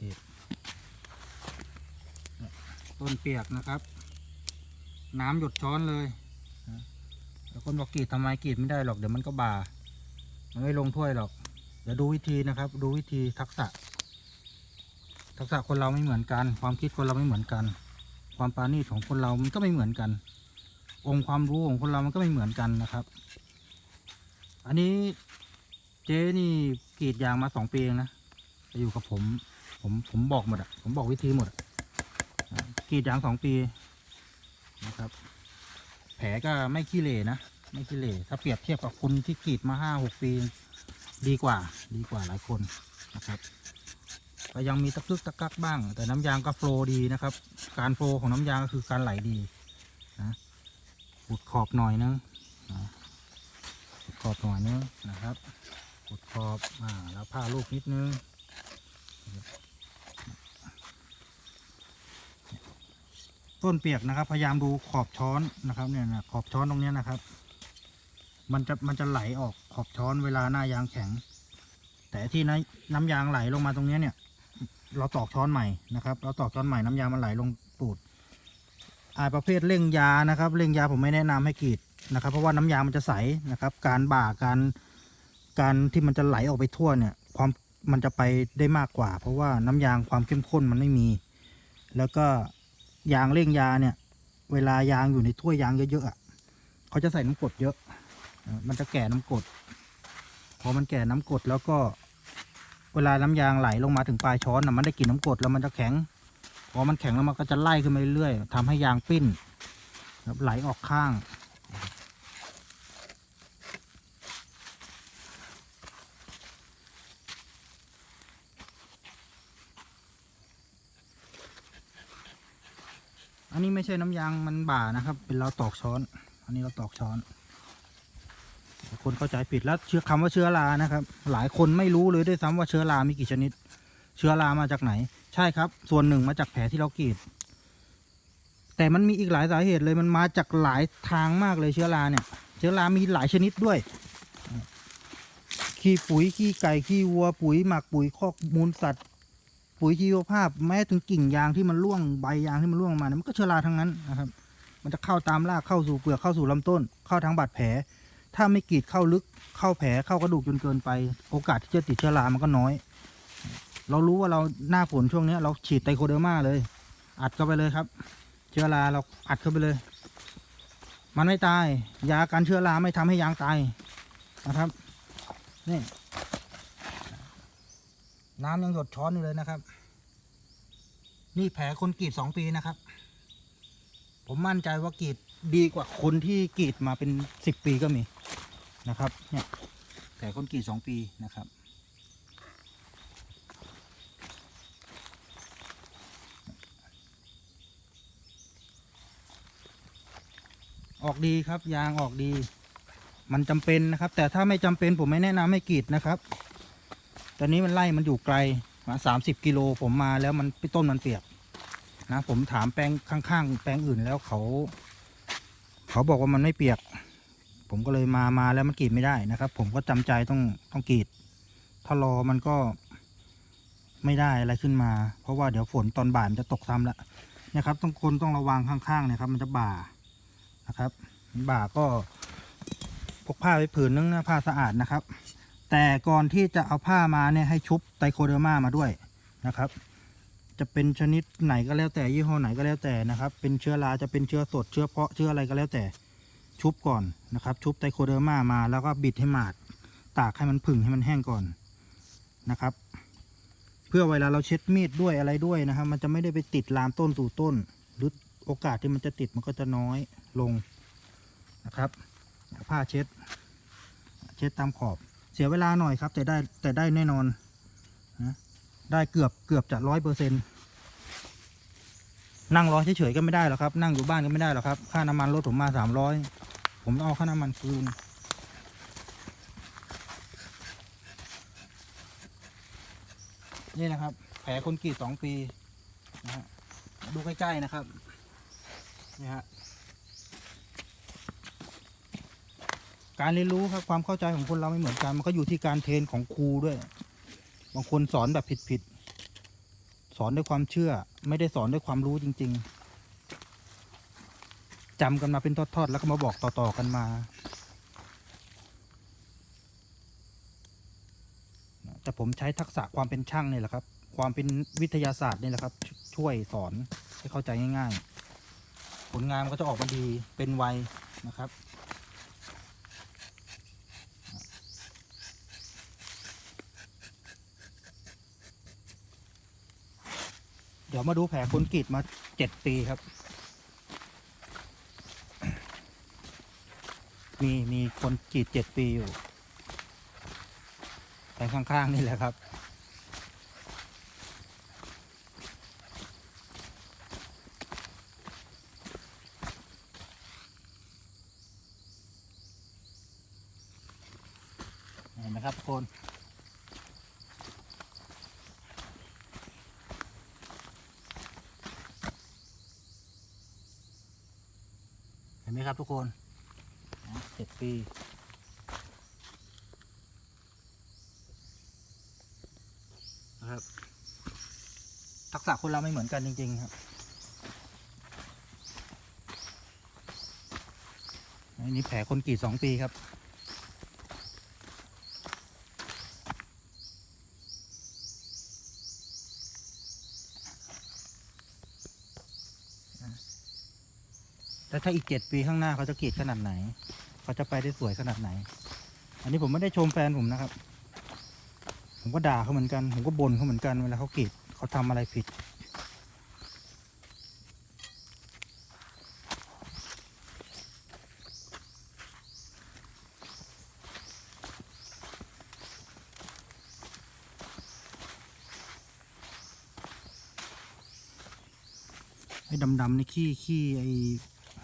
เนี่ยต้นเปียกนะครับ น้ำหยดช้อนเลยแล้วคนบอกกรีดทำไมกรีดไม่ได้หรอกเดี๋ยวมันก็บามันไม่ลงถ้วยหรอก เดี๋ยวดูวิธีนะครับ ดูวิธีทักษะ ทักษะคนเราไม่เหมือนกัน ความคิดคนเราไม่เหมือนกัน ความปาณีตของคนเรามันก็ไม่เหมือนกัน องค์ความรู้ของคนเรามันก็ไม่เหมือนกันนะครับ อันนี้เจ๊นี่กรีดยางมาสองปีเองนะอยู่กับผม ผมผมบอกหมดอะผมบอกวิธีหมดกรีดยางสองปีนะครับ แผลก็ไม่ขี้เหร่นะไม่ขี้เหร่ถ้าเปรียบเทียบกับคนที่กรีดมาห้าหกปีดีกว่า ดีกว่าหลายคนนะครับก็ยังมีตะกึกตะกักบ้าง แต่น้ำยางก็โฟล์ดีนะครับ การโฟล์ของน้ำยางก็คือการไหลดีนะขุดขอบหน่อยนึงขุดขอบหน่อยนึงนะครับขุดขอบอ่าแล้วผ้าลูกนิดนึง ต้นเปียกนะครับ พยายามดูขอบช้อนนะครับ เนี่ยนะขอบช้อนตรงนี้นะครับ มันจะมันจะไหลออกขอบช้อนเวลาหน้ายางแข็ง แต่ที่น้ำน้ำยางไหลลงมาตรงนี้เนี่ย เราตอกช้อนใหม่นะครับ เราตอกช้อนใหม่น้ำยางมันไหลลงปูดอ่าประเภทเร่งยานะครับเร่งยาผมไม่แนะนำให้กรีดนะครับ เพราะว่าน้ำยางมันจะใสนะครับ การบ่าการการที่มันจะไหลออกไปทั่วเนี่ย ความ มันจะไปได้มากกว่า เพราะว่าน้ำยางความเข้มข้นมันไม่มี แล้วก็ยางเร่งยาเนี่ย เวลายางอยู่ในถ้วยยางเยอะๆเขาจะใส่น้ำกรดเยอะ มันจะแก่น้ำกรดพอมันแก่น้ำกรดแล้วก็ เวลาน้ำยางไหลลงมาถึงปลายช้อนนะมันได้กลิ่นน้ำกรดแล้วมันจะแข็งพอมันแข็งแล้วมันก็จะไล่ขึ้นมาเรื่อยๆทำให้ยางปิ้นไหลออกข้าง อันนี้ไม่ใช่น้ำยางมันบ่านะครับ เป็นเราตอกช้อน อันนี้เราตอกช้อน คนเข้าใจผิดแล้วเชื้อคำว่าเชื้อรานะครับ หลายคนไม่รู้เลยด้วยซ้ำว่าเชื้อรามีกี่ชนิด เชื้อรามาจากไหน ใช่ครับ ส่วนหนึ่งมาจากแผลที่เรากรีด แต่มันมีอีกหลายสาเหตุเลยมันมาจากหลายทางมากเลยเชื้อราเนี่ย เชื้อรามีหลายชนิดด้วยขี้ปุ๋ยขี้ไก่ขี้วัวปุ๋ยหมักปุ๋ยคอกมูลสัตว์ ปุ๋ยชีวภาพแม้ถึงกิ่งยางที่มันร่วงใบยางที่มันร่วงมาเนี่ยมันก็เชื้อราทั้งนั้นนะครับ มันจะเข้าตามรากเข้าสู่เปลือกเข้าสู่ลำต้น เข้าทางบาดแผล ถ้าไม่กรีดเข้าลึกเข้าแผลเข้ากระดูกจนเกินไป โอกาสที่จะติดเชื้อรามันก็น้อย เรารู้ว่าเราหน้าฝนช่วงนี้เราฉีดไตโคเดอร์มาเลย อัดเข้าไปเลยครับ เชื้อราเราอัดเข้าไปเลย มันไม่ตาย ยากันเชื้อราไม่ทำให้ยางตายนะครับนี่ น้ำยังหยดช้อนอยู่เลยนะครับ นี่แผลคนกรีดสองปีนะครับ ผมมั่นใจว่ากรีดดีกว่าคนที่กรีดมาเป็นสิบปีก็มีนะครับ เนี่ยแผลคนกรีดสองปีนะครับออกดีครับยางออกดี มันจำเป็นนะครับ แต่ถ้าไม่จำเป็นผมไม่แนะนำให้กรีดนะครับ ตอนนี้มันไล่มันอยู่ไกลมาสามสิบกิโลผมมาแล้วมันต้นมันเปียกนะผมถามแปลงข้างๆ แปลงอื่นแล้วเขา เขาบอกว่ามันไม่เปียก ผมก็เลยมามาแล้วมันกรีดไม่ได้นะครับ ผมก็จำใจต้องต้องกรีดถ้ารอมันก็ไม่ได้อะไรขึ้นมา เพราะว่าเดี๋ยวฝนตอนบ่ายมันจะตกซ้ำล้วนะครับ ต้องคนต้องระวังข้างๆเนะครับ มันจะบ่านะครับ บ่าก็พกผ้าไปผืนนึงนะผ้าสะอาดนะครับ แต่ก่อนที่จะเอาผ้ามาเนี่ยให้ชุบไตโคเดอร์มามาด้วยนะครับ จะเป็นชนิดไหนก็แล้วแต่ยี่ห้อไหนก็แล้วแต่นะครับ เป็นเชื้อราจะเป็นเชื้อสดเชื้อเพาะเชื้ออะไรก็แล้วแต่ชุบก่อนนะครับ ชุบไตโคเดอร์มามาแล้วก็บิดให้หมาด ตากให้มันผึ่งให้มันแห้งก่อนนะครับ เพื่อเวลาเราเช็ดมีดด้วยอะไรด้วยนะครับ มันจะไม่ได้ไปติดลามต้นสู่ต้น หรือโอกาสที่มันจะติดมันก็จะน้อยลงนะครับผ้าเช็ด เช็ดตามขอบ สียเวลาหน่อยครับ แต่ได้แต่ได้แน่นอนนะได้เกือบเกือบจะร้อยเปอร์เซ็นนั่งรอเฉยๆก็ไม่ได้หรอกครับ นั่งอยู่บ้านก็ไม่ได้หรอกครับ ค่าน้ำมันรถผมมาสามร้อยผมต้องเอาค่าน้ำมันคืนนี่นะครับ แผลคนกรีดสองปีนะฮะดูใกล้ๆนะครับนี่ฮะ การเรียนรู้ครับความเข้าใจของคนเราไม่เหมือนกัน มันก็อยู่ที่การเทรนของครูด้วย บางคนสอนแบบผิดสอนด้วยความเชื่อ ไม่ได้สอนด้วยความรู้จริง ๆจำกันมาเป็นทอดๆแล้วก็มาบอกต่อๆกันมา แต่ผมใช้ทักษะความเป็นช่างนี่แหละครับ ความเป็นวิทยาศาสตร์นี่แหละครับ ช่วยสอนให้เข้าใจง่าย ๆ ผลงานมันก็จะออกมาดีเป็นไวนะครับ เดี๋ยวมาดูแผลคนกรีดมาเจ็ดปีครับ มีมีคนกรีดเจ็ดปีอยู่แผลข้าง ๆ นี่แหละครับ เห็นไหมครับคน นไหมครับทุกคนเจ็ดปี นะครับ ทักษะคนเราไม่เหมือนกันจริง ๆ ครับอันนี้แผลคนกี่สองปีครับ แล้วถ้าอีกเจ็ดปีข้างหน้าเขาจะกรีดขนาดไหน เขาจะไปได้สวยขนาดไหน อันนี้ผมไม่ได้ชมแฟนผมนะครับ ผมก็ด่าเขาเหมือนกัน ผมก็บ่นเขาเหมือนกันเวลาเขากรีดเขาทำอะไรผิด ไอ้ดำๆนี่ขี้ขี้ไอ้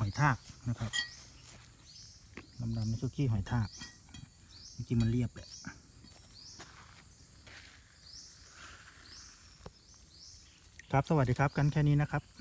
อยทากนะครับดำๆนี่คือขี้หอยทากจริงๆมันเรียบแหละครับ สวัสดีครับ กันแค่นี้นะครับ